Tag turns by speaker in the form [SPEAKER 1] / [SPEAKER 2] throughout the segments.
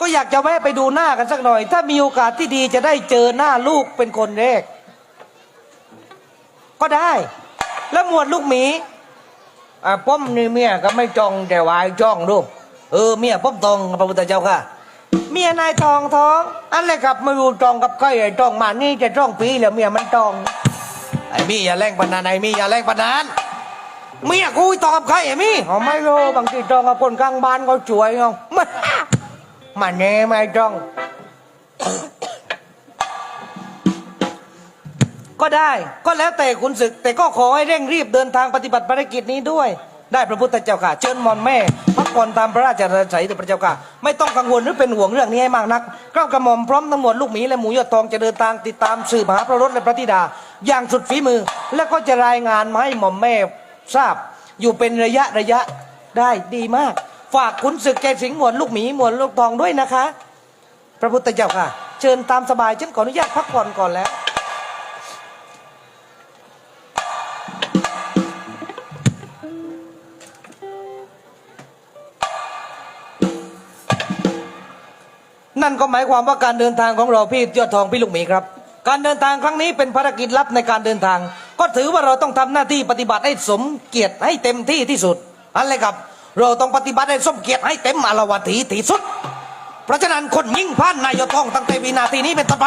[SPEAKER 1] ก็อยากจะแวะไปดูหน้ากันสักหน่อย ถ้ามีโอกาสที่ดีจะได้เจอหน้าลูกเป็นคนแรก ก็ได้ แล้วหมวดลูกหมีอ่าป้อมนี่เมียก็ไม่จองแต่วายจ้องลูกเออเมียป้อมตองพระพุทธเจ้าค่ะ เมียนายทองท้องอันเลยครับไม่รู้จองกับใครไอ้จองมานี่จะจ้องปีแล้วเมียมันจองไอ้มีอย่าแรงปนนันไอ้มีอย่าแรงปนนันเมียกูตองกับใครไอ้มีอ๋อไม่รู้บางทีจองกับคนข้างบ้านก็ช่วยเอามา มาแน่ไม่จอง ก็ได้ก็แล้วแต่คุณศึก แต่ก็ขอให้เร่งรีบเดินทางปฏิบัติภารกิจนี้ด้วย ได้พระพุทธเจ้าค่ะ เชิญมอนแม่พักผ่อนตามพระราชดำรัสเถิดพระเจ้าค่ะ ไม่ต้องกังวลหรือเป็นห่วงเรื่องนี้ให้มากนักเกล้ากระหม่อมพร้อมทั้งหมดลูกหมีและหมูยอดทองจะเดินทางติดตามสืบหาพระรถและพระธิดา อย่างสุดฝีมือ และก็จะรายงานมาให้หม่อมแม่ทราบ อยู่เป็นระยะระยะได้ดีมาก ฝากขุนศึกแกสิงห์หมวดลูกหมีหมวดลูกทองด้วยนะคะ พระพุทธเจ้าค่ะ เชิญตามสบายฉันขออนุญาตพักผ่อนก่อนแล้ว นั่นก็หมายความว่าการเดินทางของเราพี่ยอดทองพี่ลูกหมีครับ การเดินทางครั้งนี้เป็นภารกิจลับในการเดินทาง ก็ถือว่าเราต้องทำหน้าที่ปฏิบัติให้สมเกียรติให้เต็มที่ที่สุดอะไรครับ เราต้องปฏิบัติให้สมเกียรติให้เต็มอารวาถีที่สุด เพราะฉะนั้นคนยิ่งพลาดนายยอดทองตั้งแต่วินาทีนี้เป็นต้นไป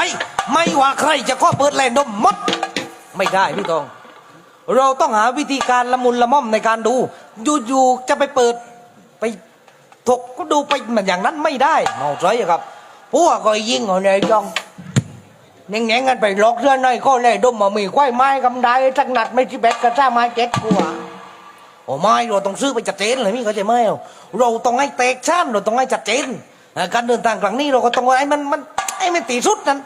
[SPEAKER 1] ไม่ว่าใครจะข้อเปิดแลนดมมด ไม่ได้พี่ทอง เราต้องหาวิธีการละมุนละม่อมในการดูอยู่ๆจะไปเปิดไปถกก็ดูไปมันอย่างนั้นไม่ได้เมาใจครับพวกก็ยิงเอาในจองแง่งๆกันไปล็อกเสื้อในก็เลยดมมามีควายไม้กำไดสักหนัดไม่ที่แบกกระซ่าไม้เจ็ดกว่า โอ้ไม่เราต้องซื้อไปจัดเจนเลยพี่เขาใจไหมเอาเราต้องให้เตกช่านเราต้องให้จัดเจนการเดินทางครั้งนี้เราก็ต้องให้มันมันให้มันตีสุดนั้น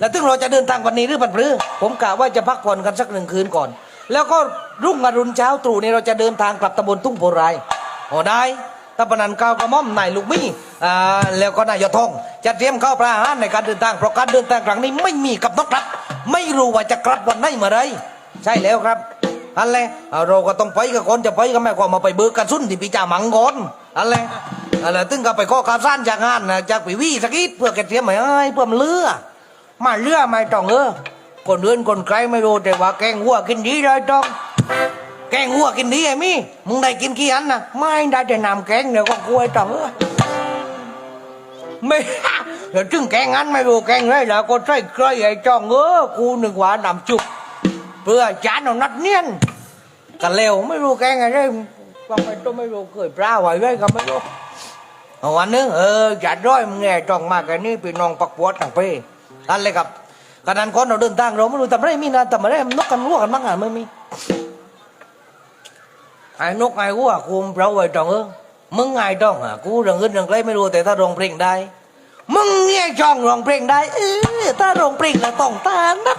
[SPEAKER 1] แล้วถึงเราจะเดินทางวันนี้หรือวันพฤหัสผมกะว่าจะพักผ่อนกันสักหนึ่งคืนก่อน แล้วก็รุ่งอรุณเช้าตรู่นี้เราจะเดินทางกลับตำบลทุ่งโพไรโอ้ได้ตำปนันก้าวกระม่อมนายลูกมี่อ่าแล้วก็นายยอดทองจะเตรียมข้าวปลาอาหารในการเดินทางเพราะการเดินทางครั้งนี้ไม่มีกับนกครับ ไม่รู้ว่าจะกลับวันไหนเมื่อไรใช่แล้วครับ อันแหละเอาเราก็ต้องไปกับคนจะไปก็ไม่ความาไปเบิกกระสุนที่ปีจ่าหมังก่อนอันแหละอันแหละตึงก็ไปข้อการสั้นจากงานนะจากปีวีสักนิดเพื่อแกเตรียมมาให้เพื่อมันเลือมาเลือไม่ต้องเออคนอื่นคนใครไม่รู้แต่ว่าแกงวัวกินดีเลยต้องแกงวัวกินดีไอ้มี่มึงได้กินกี่อันนะไม่ได้แต่น้ำแกงเดี๋ยวก็กล้วยต่อเออไม่เดี๋ยวจึงแกงอันไม่รู้แกงไรแล้วก็ใส่เกลือไอ้จ้องเออกูนึกว่าน้ำจุก เพื่อจานเอานัดเนียนกันเร็วไม่รู้แกงอะไรก็ไม่ต้องไม่รู้เคยปลาไว้ไว้ก็ไม่รู้เอาวันนึงเออจัดร้อยมึงไงจ้องมากแค่นี้พี่น้องปักปวดต่างไปนั่นเลยครับขนาดคนเราเดินทางเราไม่รู้ทำอะไรมีนะทำอะไรมันนกกันวัวกันบ้างอะไม่มีไอ้นกไอ้วัวกูเปล่าไอ้จองเออมึงไงจ้องอะกูเรื่องอื่นเรื่องไรไม่รู้แต่ถ้าร้องเพลงได้ มึงเนี่ยจ้องร้องเพลงได้เออถ้าร้องเพลงแล้วต้องตานัก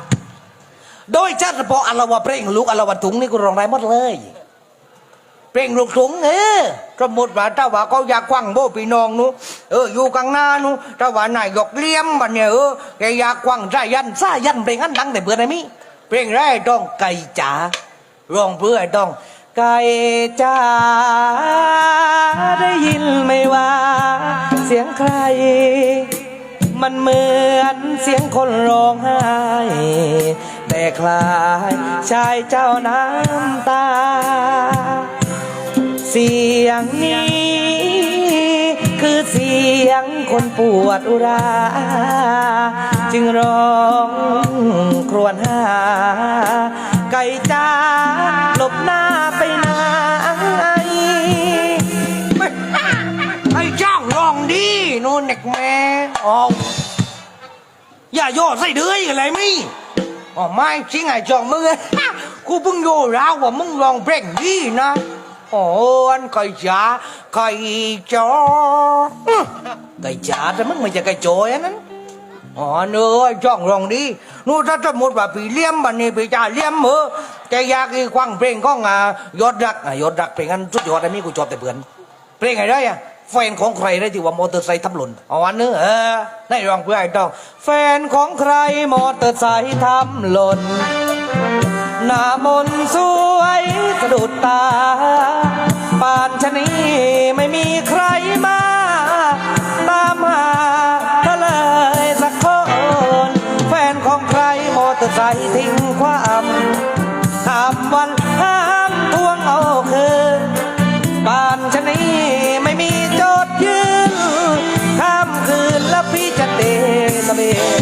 [SPEAKER 1] โดยเฉพาะอลาวะเพลงลูกอลาวะถุงนี่กูร้องได้หมดเลยเพลงลูกถุงเออสมมติว่าถ้าว่าเขาอยากควังโบพี่น้องนู้เอออยู่กลางหน้านู้ถ้าว่านายยกเลี้ยมบันเนี่ยเออแกอยากควังสายันสายันเพลงนั้นดังแต่เบื่อไหนมิเพลงแรต้องไก่จ๋าร้องเพื่อต้องไก่จ๋าได้ยินไหมว่า เสียงใคร มันเหมือนเสียงคนร้องไห้ คลายชายเจ้าน้ำตา เสียงนี้ คือเสียงคนปวดอุรา จึงร้องครวญหา ไก่จ้าหลบหน้าไปไหนไอ้จ้าร้องดีนู่นเน็กแม่อ๋ออย่าโย่ใส่เดือยอะไรมิ อ๋อไม่จริงไอ้จองมึงกูเพิ่งโย่ราวว่ามึงร้องเพลงดีนะโอ้อันไก่จ๋าไก่จ๋อไก่จ๋าแต่มึงไม่ใช่ไก่โจยอันนั้นอ๋อเนื้อจ้องร้องดีนู่นถ้าสมมติว่าพี่เลี้ยมบันนี้พี่จ่าเลี้ยมเออแกอยากอีกฟังเพลงของายอดรักยอดรักเพลงนั้นสุดยอดไอ้มีกูชอบแต่เพื่อนเพลงอะไรอะ แฟนของใครได้ที่ว่ามอเตอร์ไซค์ทับหล่นเอาวันนึงเออได้ลองเพื่อไอ้ต้อง แฟนของใครมอเตอร์ไซค์ทับหล่นหน้ามนสวยสะดุดตาป่านชนี้ไม่มีใครมา ส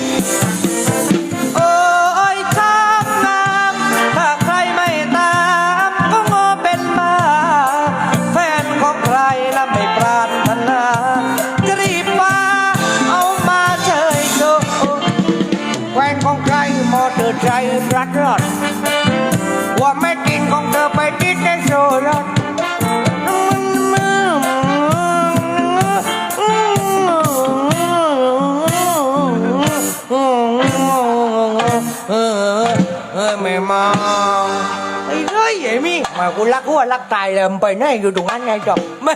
[SPEAKER 1] กูรักกูว่ารักตายเลยมันไปไหนอยู่ตรงนั้นไงจบไม่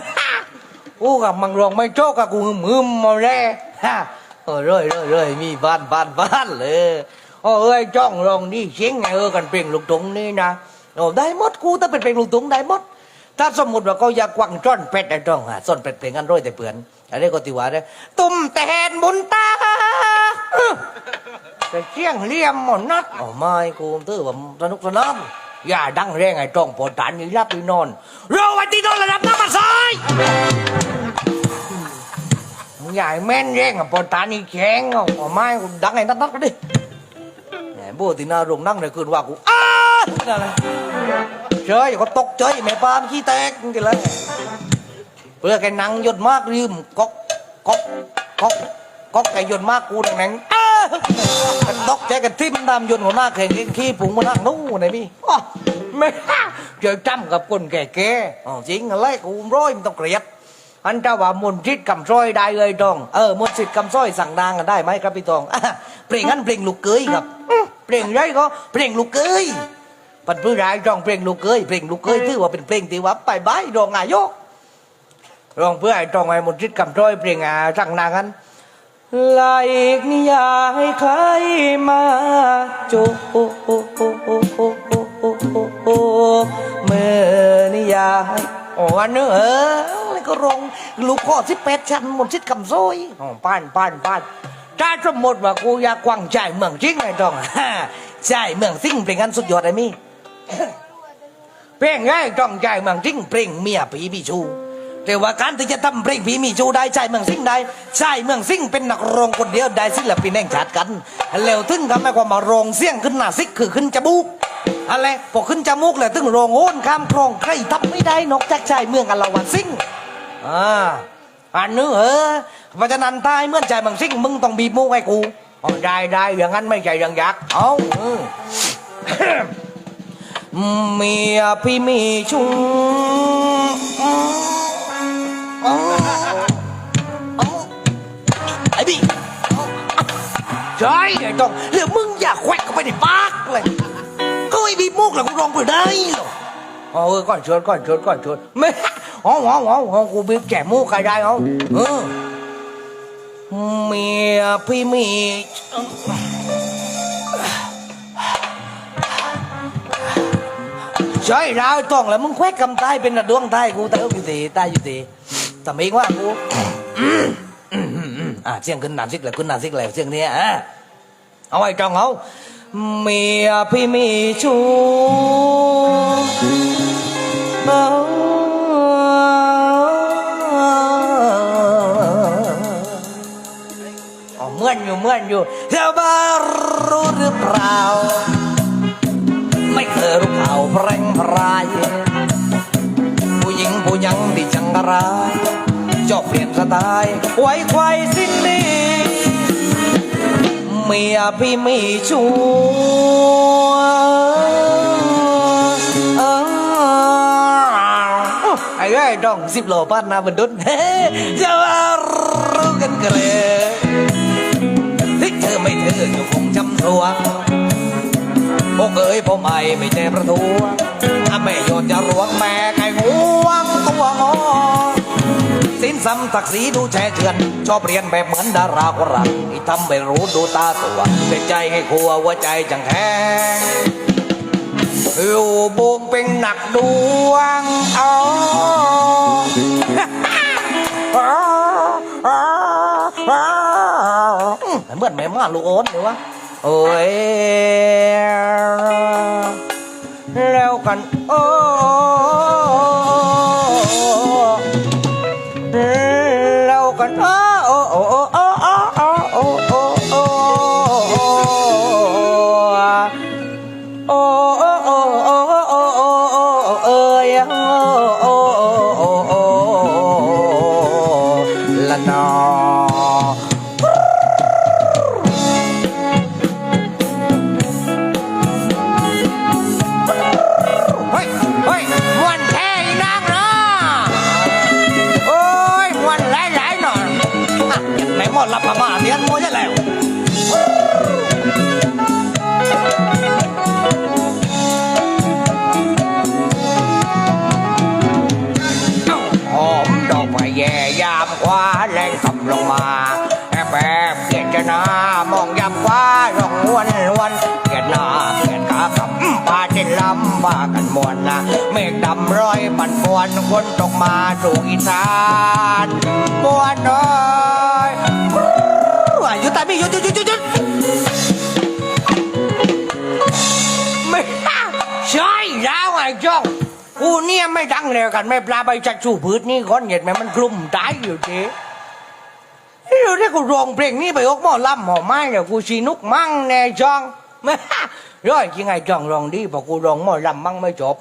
[SPEAKER 1] กูกับมังรองไม่โชคกับกูมึมมาแร่ฮะเออเรื่อยเรื่อยเลยมีบ้านบ้านบ้านเลยโอ้เอ้ยจ้องรองนี่เสียงไงเออกันเปล่งลูกตุงนี่นะโอ้ได้หมดกูถ้าเป็นเปล่งลูกตุงได้หมดถ้าสมมติว่าเขาอยากกวังจ้อนเป็ดได้ต้องหาซ่อนเป็ดเป็นกันร้อยแต่เปื่อนอันนี้ก็ติว่าได้ตุ้มแตนบุญตาแต่เสียงเลี่ยมหมดนัดโอ๋อไม่กูตื้อว่าสนุกสนาน อย่าดังแรงไอ้จ้องปวดฐานนี่รับไปนอนเราไว้ที่นอนระดับน้ำมันซอยมึงอย่าให้แม่นแรงอะปวดฐานนี่แข็งเอะอ๋อไม่กูดังไอ้นัดนัดก็ดิแหมโบตินาโรงนั่งเลยคืนว่ากูอ้านั่นแหละเฉยก็ตกเฉยแม่ปานขี้แตกนี่แหละเพื่อแกนั่งยดมากลืมก๊อกก๊อกก๊อกก๊อกแกยดมากกูนั่งนั่งอ้า ตกใจกันทิ่มตามยนต์หัวหน้าแข่งขี้ผงมานั่งนู้นไอ้พี่อ้อไม่เจอจำกับคนแก่ๆอ๋อจริงอะไรกูร้อยมันต้องเกลียดอันเจ้าว่ามนต์ทิศคำซ้อยได้เลยตองเออมนต์สิทธิ์คำซ้อยสั่งนางกันได้ไหมครับพี่ตองอะเพลงนั้นเพลงลูกเกยครับอื้อเพลงไรก็เพลงลูกเกยปัดพื้นรายรองเพลงลูกเกยเพลงลูกเกยถือว่าเป็นเพลงที่ว่าไปบายรองนายกรองเพื่อไอ้ตองไอ้มนต์ทิศคำซ้อยเพลงอะสั่งนางกัน ไลกนิยาให้ใครมาจูเมื่อนิยายโอ้อันเนื้อเออก็รงลูกข้อสิบแปดชั้นหมดชิดคำซอยอ๋อป้านป้านป้านถ้าสมมติว่ากูอยากกวางใจเมืองจริงไงต้องใจเมืองซิ่งเป็นกันสุดยอดไอ้มี่เพลงง่ายต้องใจเมืองจริงเพลงเมียผีมีชู แต่ว่าการที่จะทำเพลงผีมีชูได้ใช่เมืองซิ่งได้ใช่เมืองซิ่งเป็นนักร้องคนเดียวได้ศิลปินแห่งชาติกันแล้วถึงกับไม่ความมาร้องเสียงขึ้นหน้าซิกคือขึ้นจมูกอะไรพอขึ้นจมูกแล้วถึงร้องโอนข้ามครองใครทำไม่ได้นอกจากชายเมืองอลาวันซิ่งอ่าอันนึงเออเพราะฉะนั้นตายเมื่อใจเมืองซิ่งมึงต้องบีบมูกให้กูอ๋อได้ได้อย่างนั้นไม่ใช่เรื่องยักษ์เอาอืมเมียพี่มีชุง ไอ้พี่ใช่ไอ้ต้องเรื่องมึงอย่าแควกเข้าไปในปากเลย ก็ไอ้บีบมุกแหละกูร้องไปได้หรอเอาเออก่อนชวนก่อนชวนก่อนชวนไม่อ๋ออ๋ออ๋ออ๋อกูบีบแก่มูกใครได้เอาเออเมียพี่มีใช่เราต้องแล้วมึงแควกกำตายเป็นระดวงตายกูตายอยู่ตีตายอยู่ตี แต่ไมว่ากูอืมอืมอืมอืมอะเสียงขึ้นหนานซิกแล้วขึ้นหนานซิกแล้วเสียงนี้อะเอาไว้จองเอาเมียพี่มีชู้เอเอเหมื่อนอยู่เหมื่อนอยู่เธอบ้ารู้หรือเปล่า ไม่เคยรู้ข่าวแพร่งพรายผู้หญิงผู้ยังที่จังกราย ชอบเปลี่ยนสไตล์ไว้ไขว้สิ้นดีเมียพี่มีชู้เอ้ไอ้ไอ้ดองสิบโลป้านนาบนดุนเฮ้จะมารู้กันกันเลยที่เธอไม่เธอก็คงจำทวงพวกเอ๋ยพ่อใหม่ไม่แน่ประตูถ้าแม่โยนจะรวงแม่ไก่งวงตัวงอ สินซ้ำตักสีดูแช่เชือน ชอบเรียนแบบเหมือนดาราคนรักที่ทำไม่รู้ดูตาตัวเป็นใจให้ครัวหัวใจจังแห้งอยู่บงเป็นหนักดวงเอเหมือนแม่มาลูกโอนเลยวะโอ้ยแล้วกันโอ้ เราก็ท้อ มาสู่อีสานมวนน้อยหยุดแต่ไม่หยุดหยุดหยุดหยุดหยุดไม่ใช่แล้วไอ้จ้องกูเนี่ยไม่ดังเลยกันไม่ปลาใบจัดชูพืชนี่ก้อนเหยียดแม่มันกลุ่มตายอยู่เจ๊ที่เราได้กูร้องเพลงนี้ไปออกหม้อลำหม้อไม้เนี่ยกูชีนุกมั่งแน่จ้องไม่ร้อยจริงไงจ้องร้องดีบอกกูร้องหม้อลำมั่งไม่จบ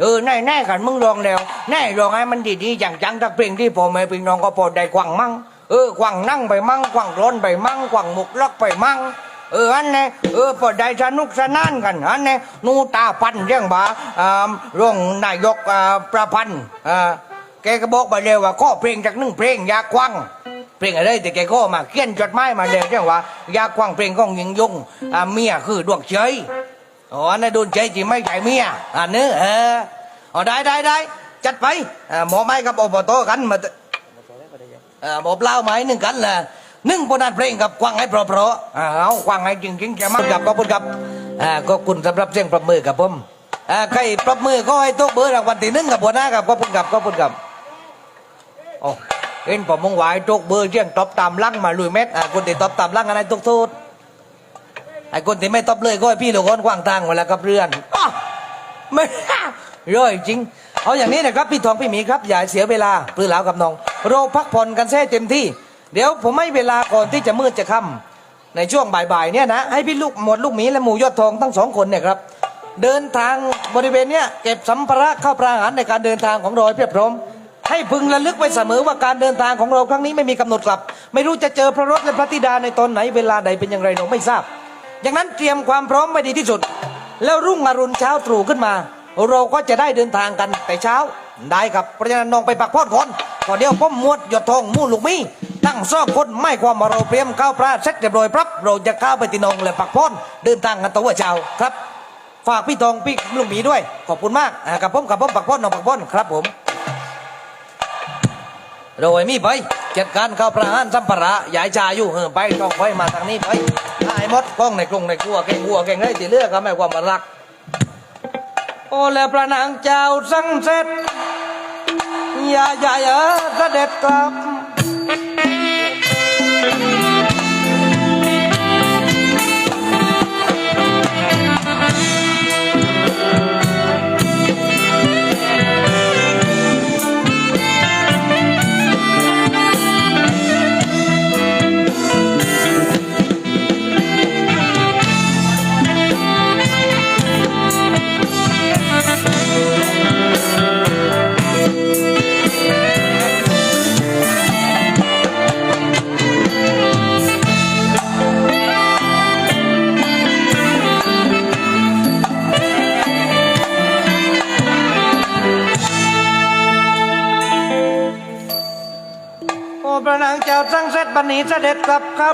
[SPEAKER 1] เออแน่แน่กันมึงร้องแล้วแน่ร้องให้มันดีๆจังจังๆถ้าเพลงที่พ่อแม่พี่น้องก็พอได้กวางมั่งเออกวางนั่งไปมั่งกวางร้อนไปมั่งกวางหมุกลักไปมั่งเอออันนี้เออพอได้สนุกสนานกันอันนี้นูตาพันเรื่องบาอ่าร่วงนายกอ่าประพันธ์อ่าแกก็บอกมาเลยว่าข้อเพลงจากหนึ่งเพลงยากควังเพลงอะไรแต่แกก็มาเขียนจดหมายมาเลยเรื่องว่ายากควังเพลงของยิงยงอ่าเมียคือดวงเฉย อ๋ออันนั้นโดนใจจีไม่ใช่เมียอันนี้เออเอได้ได้ได้จัดไปหมอไม้กับอบตกันมาหมอเปล่าไม้หนึ่งกันละหนึ่งปนัดเพลงกับกวางให้เพราะๆอ่าเอากวางให้จริงจริงๆจะมากับขอบคุณครับอ่าก็คุณสำหรับเสียงปรบมือกับผมอ่าใครปรบมือก็ให้ตกเบอร์รางวัลที่หนึ่งกับหัวหน้ากับขอบคุณครับขอบคุณครับโอ้เห็นผมมงหวายตกเบอร์เสียงตบตามลังมาลุยเม็ดอ่าคนที่ตบตามลังอะไรตกโทษ ไอ้คนที่ไม่ตบเลยก็ให้พี่หลวงคนกว้างทางเวลากับเรือนอ้าวไม่ร้อยจริง เอาอย่างนี้นะครับพี่ทองพี่หมีครับอย่าเสียเวลาปลือหลาวกับน้อง เราพักผ่อนกันแท้เต็มที่ เดี๋ยวผมให้เวลาก่อนที่จะมืดจะค่ำในช่วงบ่ายๆเนี่ยนะให้พี่ลูกหมวดลูกหมีและหมูยอดทองทั้งสองคนเนี่ยครับเดินทางบริเวณเนี้ยเก็บสัมภาระเข้าปลาอาหารในการเดินทางของเราให้เพียบพร้อมให้พึงระลึกไว้เสมอว่าการเดินทางของเราครั้งนี้ไม่มีกำหนดกลับ ไม่รู้จะเจอพระรถและพระธิดาในตอนไหนเวลาใดเป็นอย่างไรเราไม่ทราบ อย่างนั้นเตรียมความพร้อมไว้ดีที่สุด แล้วรุ่งอรุณเช้าตรู่ขึ้นมา เราก็จะได้เดินทางกันแต่เช้าได้ครับเพราะฉะนั้นน้องไปปักพอดก่อนก่อนเดียวพ่อมมวดหยดทองมู่ลูกมีตั้งซ่อคนไม่ความว่าเราเตรียมข้าวปลาเสร็จเรียบร้อยปั๊บเราจะเข้าไปตีนองและปักพอนเดินทางกันตัวเช้าครับ ฝากพี่ทองพี่ลุงหมีด้วย ขอบคุณมากอ่ากับผมกับผมปักพอนน้องปักพอนครับผมโดยมีไป เจ็ดการข้าวปลาหารสัมภระยายชาอยู่เออไปต้องไปมาทางนี้ไปไอ้มดกล้องในกรงในกลัวเก่งวัวเก่งไรตีเลือกก็ไม่ความรัก โอ้แล้วพระนางเจ้าสังเสร็จอย่าอย่าอย่าเสด็จกลับ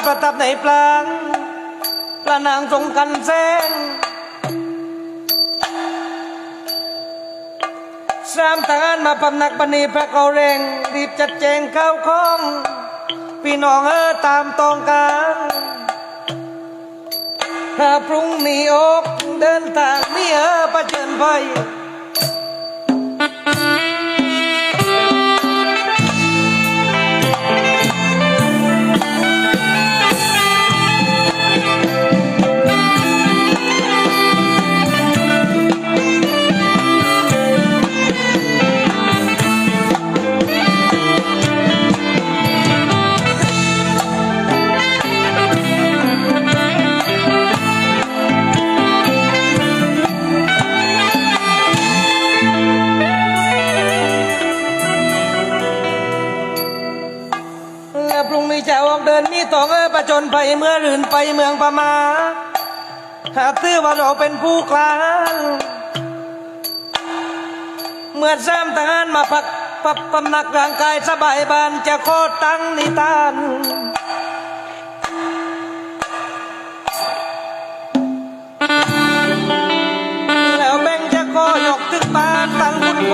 [SPEAKER 1] ประทับในปลางพระนางทรงกันแสงสามทหารมาพำนักบันนี้พระเขาเร่ง รีบจัดแจงข้าวของ พี่น้องเออตามตองการถ้าพรุ่งนี้ออกเดินทางนี่เออประเจิญไฟ หากตื้อว่าเราเป็นผู้กลางเมื่อแซมทหารมาพักปับปำนักร่างกายสบายบานจะโคตรตั้งนิทานแล้วแบ่งจะโคยกตึกบ้านตั้งคุณโค